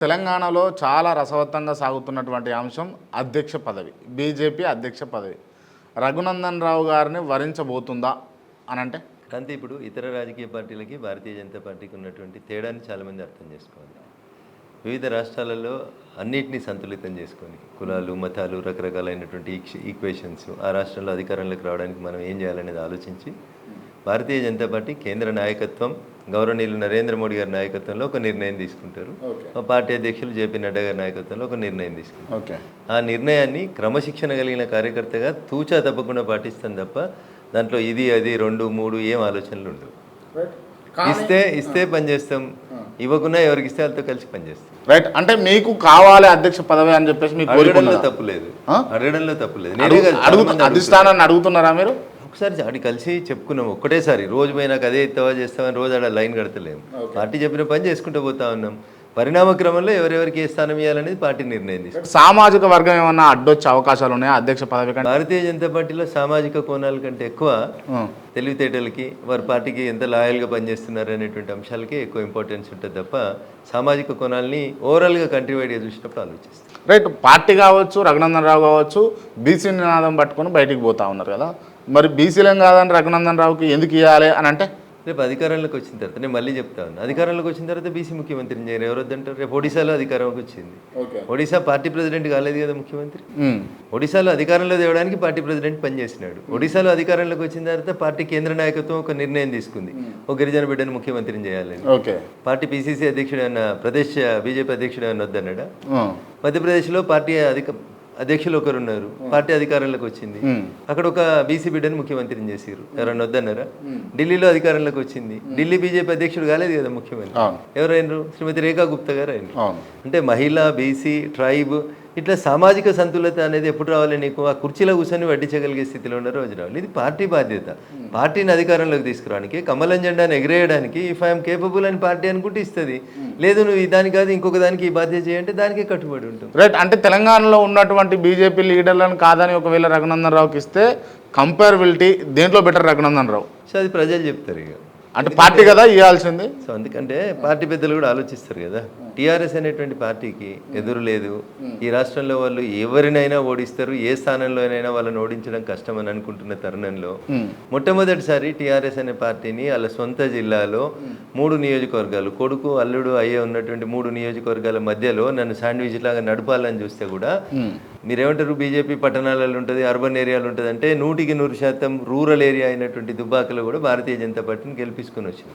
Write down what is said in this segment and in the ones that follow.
తెలంగాణలో చాలా రసవత్తంగా సాగుతున్నటువంటి అంశం అధ్యక్ష పదవి బీజేపీ అధ్యక్ష పదవి. రఘునందన్ రావు గారిని వరించబోతుందా అని అంటే అంతే ఇప్పుడు ఇతర రాజకీయ పార్టీలకి భారతీయ జనతా పార్టీకి ఉన్నటువంటి తేడాని చాలామంది అర్థం చేసుకోవాలి. వివిధ రాష్ట్రాలలో అన్నిటినీ సంతులితం చేసుకొని కులాలు మతాలు రకరకాలైనటువంటి ఈక్వేషన్స్ ఆ రాష్ట్రంలో అధికారంలోకి రావడానికి మనం ఏం చేయాలనేది ఆలోచించి భారతీయ జనతా పార్టీ కేంద్ర నాయకత్వం గౌరవనీయులు నరేంద్ర మోడీ గారి నాయకత్వంలో ఒక నిర్ణయం తీసుకుంటారు. మా పార్టీ అధ్యక్షులు జేపీ నడ్డా గారి నాయకత్వంలో ఒక నిర్ణయం తీసుకుంటారు. ఆ నిర్ణయాన్ని క్రమశిక్షణ కలిగిన కార్యకర్తగా తూచా తప్పకుండా పాటిస్తాం తప్ప దాంట్లో ఇది అది రెండు మూడు ఏం ఆలోచనలు ఉండవు. ఇస్తే ఇస్తే పనిచేస్తాం. ఇవ్వకుండా ఎవరికి ఇస్తే వాళ్ళతో కలిసి పనిచేస్తాం. రైట్. అంటే మీకు కావాలి అధ్యక్ష పదవి అని చెప్పేసి మీకు అడగడంలో కోరుకున్నదా? తప్పు లేదు. ఆ? అడగడంలో తప్పు లేదు. నేనే అడుగు- కాదు, చాలా అడుగు మంది అడుగుతారు. అధిష్టానాన్ని అడుగుతున్నారా మీరు? ఒకసారి ఆడి కలిసి చెప్పుకున్నాం. ఒక్కటేసారి. రోజు పోయి నాకు అదే ఇస్తావా చేస్తామని రోజు ఆడ లైన్ కడతలేము పార్టీ చెప్పిన పని చేసుకుంటూ పోతా ఉన్నాం. పరిణామ క్రమంలో ఎవరెవరికి ఏ స్థానం ఇవ్వాలనేది పార్టీ నిర్ణయం తీసుకుంది. సామాజిక వర్గం ఏమన్నా అడ్డొచ్చే అవకాశాలు ఉన్నాయా? అధ్యక్ష పదవి భారతీయ జనతా పార్టీలో సామాజిక కోణాల కంటే ఎక్కువ. తెలివితేటలకి వారి పార్టీకి ఎంత లాయల్గా పనిచేస్తున్నారు అనేటువంటి అంశాలకి ఎక్కువ ఇంపార్టెన్స్ ఉంటుంది తప్ప సామాజిక కోణాలని ఓవరాల్గా కంట్రీవైడ్గా చూసినప్పుడు ఆలోచిస్తాం. రైట్ పార్టీ కావచ్చు రఘునందన్ రావు కావచ్చు బీసీ నినాదం పట్టుకొని బయటికి పోతా ఉన్నారు కదా. మరి బీసీలం కాదని రఘునందన్ రావుకి ఎందుకు ఇవ్వాలి అని అంటే? రేపు అధికారంలోకి వచ్చిన తర్వాత నేను మళ్ళీ చెప్తా ఉన్నా. అధికారంలోకి వచ్చిన తర్వాత బీసీ ముఖ్యమంత్రిని చేయరు ఎవరు వద్దంటారు రేపు ఒడిశాలో అధికారంలోకి వచ్చింది. ఒడిశా పార్టీ ప్రెసిడెంట్ కాలేదు కదా ముఖ్యమంత్రి. ఒడిశాలో అధికారంలో తేవడానికి పార్టీ ప్రెసిడెంట్ పనిచేసినాడు. ఒడిశాలో అధికారంలోకి వచ్చిన తర్వాత పార్టీ కేంద్ర నాయకత్వం ఒక నిర్ణయం తీసుకుంది. ఒక గిరిజన బిడ్డను ముఖ్యమంత్రిని చేయాలని పార్టీ పీసీసీ అధ్యక్షుడు అన్న ప్రదేశ్ బీజేపీ అధ్యక్షుడు అన్న వద్దన్నాడా. మధ్యప్రదేశ్లో పార్టీ అధిక అధ్యక్షులు ఒకరు ఉన్నారు పార్టీ అధికారంలోకి వచ్చింది. అక్కడ ఒక బీసీ బిడ్డను ముఖ్యమంత్రిని చేసారు ఎవరన్నా వద్దన్నారా? ఢిల్లీలో అధికారంలోకి వచ్చింది. ఢిల్లీ బీజేపీ అధ్యక్షుడు కాలేదు కదా ముఖ్యమంత్రి. అవును. ఎవరైనరు? శ్రీమతి రేఖా గుప్తా గారు అయినరు అంటే మహిళ బీసీ ట్రైబ్ ఇట్లా సామాజిక సంతులత అనేది ఎప్పుడు రావాలి నీకు? ఆ కుర్చీలో కూర్చొని వడ్డించగలిగే స్థితిలో ఉన్న రోజు రావాలి ఇది పార్టీ బాధ్యత. పార్టీని అధికారంలోకి తీసుకురావడానికి కమలం జెండాను ఎగిరేయడానికి ఇఫ్ ఐఎమ్ కేపబుల్ అని పార్టీ అనుకుంటే ఇస్తుంది. లేదు నువ్వు దానికి కాదు ఇంకొక దానికి ఈ బాధ్యత చేయంటే దానికే కట్టుబడి ఉంటాం రైట్ అంటే తెలంగాణలో ఉన్నటువంటి బీజేపీ లీడర్లను కాదని ఒకవేళ రఘునందన్ రావుకి ఇస్తే కంపేరబిలిటీ దేంట్లో బెటర్ రఘునందన్ రావు? సో అది ప్రజలు చెప్తారు ఇక. అంటే పార్టీ కదా ఇవ్వాల్సింది? సో అందుకంటే పార్టీ పెద్దలు కూడా ఆలోచిస్తారు కదా. టీఆర్ఎస్ అనేటువంటి పార్టీకి ఎదురు లేదు. ఈ రాష్ట్రంలో వాళ్ళు ఎవరినైనా ఓడిస్తారు ఏ స్థానంలోనైనా వాళ్ళని ఓడించడం కష్టం అని అనుకుంటున్న తరుణంలో మొట్టమొదటిసారి టీఆర్ఎస్ అనే పార్టీని వాళ్ళ సొంత జిల్లాలో మూడు నియోజకవర్గాలు కొడుకు అల్లుడు అయ్యే ఉన్నటువంటి మూడు నియోజకవర్గాల మధ్యలో నన్ను శాండ్విచ్ లాగా నడపాలని చూస్తే కూడా మీరేమంటారు? బీజేపీ పట్టణాలలో ఉంటుంది అర్బన్ ఏరియాలో ఉంటుంది అంటే నూటికి నూరు శాతం రూరల్ ఏరియా అయినటువంటి దుబ్బాకలో కూడా భారతీయ జనతా పార్టీని గెలిపించుకొని వచ్చింది.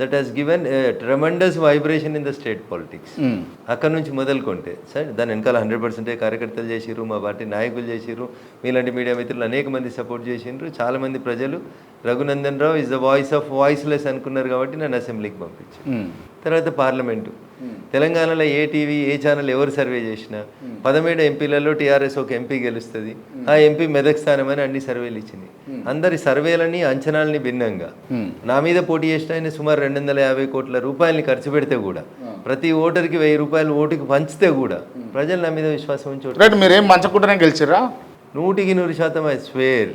That has given tremendous vibration in the state politics um. అక్కడ నుంచి మొదలుకుంటే సరే దాని వెనకాల హండ్రెడ్ పర్సెంటే కార్యకర్తలు చేసిర్రు మా పార్టీ నాయకులు చేసిర్రు మీలాంటి మీడియా మిత్రులు అనేక మంది సపోర్ట్ చేసిండ్రు చాలా మంది ప్రజలు Raghunandan Rao is the voice of voiceless అనుకున్నారు కాబట్టి నన్ను అసెంబ్లీకి పంపించారు. ఉమ్. తర్వాత పార్లమెంటు. తెలంగాణలో ఏ టీవీ ఏ ఛానల్ ఎవరు సర్వే చేసినా పదమేడు ఎంపీలలో టీఆర్ఎస్ ఒక ఎంపీ గెలుస్తుంది. ఆ ఎంపీ మెదక్ స్థానం అని అన్ని సర్వేలు ఇచ్చింది అందరి సర్వేలని అంచనాలని భిన్నంగా. నా మీద పోటీ చేసిన ఆయన సుమారు రెండు వందల యాభై కోట్ల రూపాయలని ఖర్చు పెడితే కూడా ప్రతి ఓటర్కి వెయ్యి రూపాయలు ఓటుకి పంచితే కూడా ప్రజలు నా మీద విశ్వాసం ఉంచి ఓటు- రైట్ మీరేం మంచకుండానే గెలిచిర్రా? నూటికి నూరు శాతం ఐ స్వేర్.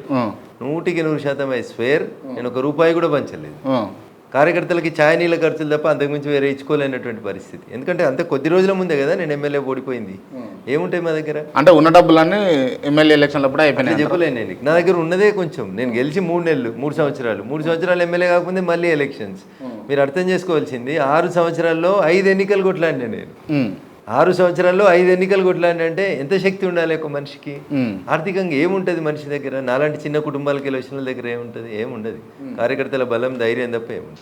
నూటికి నూరు శాతం ఐ స్వేర్. నేను ఒక రూపాయి కూడా పంచలేదు. కార్యకర్తలకి ఛాయ్ నీళ్ళ ఖర్చులు తప్ప అంతకుమించి వేరే ఇచ్చుకోలేనటువంటి పరిస్థితి. ఎందుకంటే అంత కొద్ది రోజుల ముందే కదా నేను ఎమ్మెల్యే ఓడిపోయింది. ఏముంటాయి మా దగ్గర? అంటే ఉన్న డబ్బులన్నీ ఎమ్మెల్యే ఎలక్షన్లప్పుడు అట్లా అయిపోయినాయి చెప్పలేను నేను నా దగ్గర ఉన్నదే కొంచెం. నేను గెలిచి మూడు నెలలు మూడు సంవత్సరాలు. మూడు సంవత్సరాలు ఎమ్మెల్యే కాకపోతే మళ్ళీ ఎలక్షన్స్. మీరు అర్థం చేసుకోవాల్సింది ఆరు సంవత్సరాల్లో ఐదు ఎన్నికలు కొట్లాడినా నేను. ఆరు సంవత్సరాల్లో ఐదు ఎన్నికలు కొట్లాడినా అంటే ఎంత శక్తి ఉండాలి ఒక మనిషికి. ఆర్థికంగా ఏముంటుంది మనిషి దగ్గర? నాలాంటి చిన్న కుటుంబాలకి ఎలక్షన్ల దగ్గర ఏముంటుంది? ఏముండదు. కార్యకర్తల బలం ధైర్యం తప్ప ఏముంటుంది